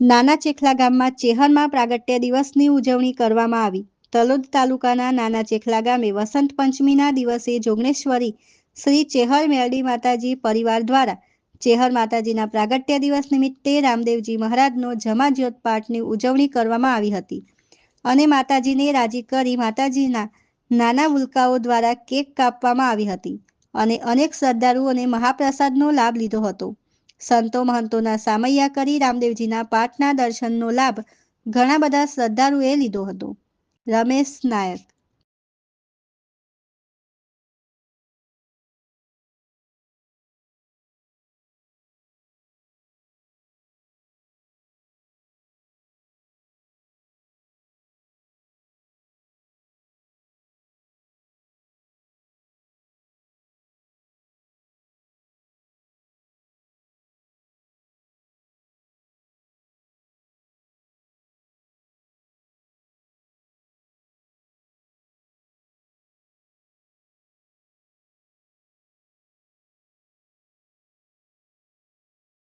નાના ચેખલા ગામમાં ચેહરમાં પ્રાગટ્ય દિવસની ઉજવણી કરવામાં આવી. તલોદ તાલુકાના નાના ચેખલા ગામે વસંત પંચમીના દિવસે જોગણેશ્વરી શ્રી ચેહર મેરડી માતાજી પરિવાર દ્વારા ચેહર માતાજીના પ્રાગટ્ય દિવસ નિમિત્તે રામદેવજી મહારાજનો જમાજ્યોત પાઠની ઉજવણી કરવામાં આવી હતી. અને માતાજીને રાજી કરી માતાજીના નાના ઉલ્કાઓ દ્વારા કેક કાપવામાં આવી હતી. અને અનેક શ્રદ્ધાળુઓને મહાપ્રસાદનો લાભ લીધો હતો. સંતો મહંતોના સામૈયા કરી રામદેવજીના પાઠના દર્શનનો લાભ ઘણા બધા શ્રદ્ધાળુએ લીધો હતો. રમેશ નાયક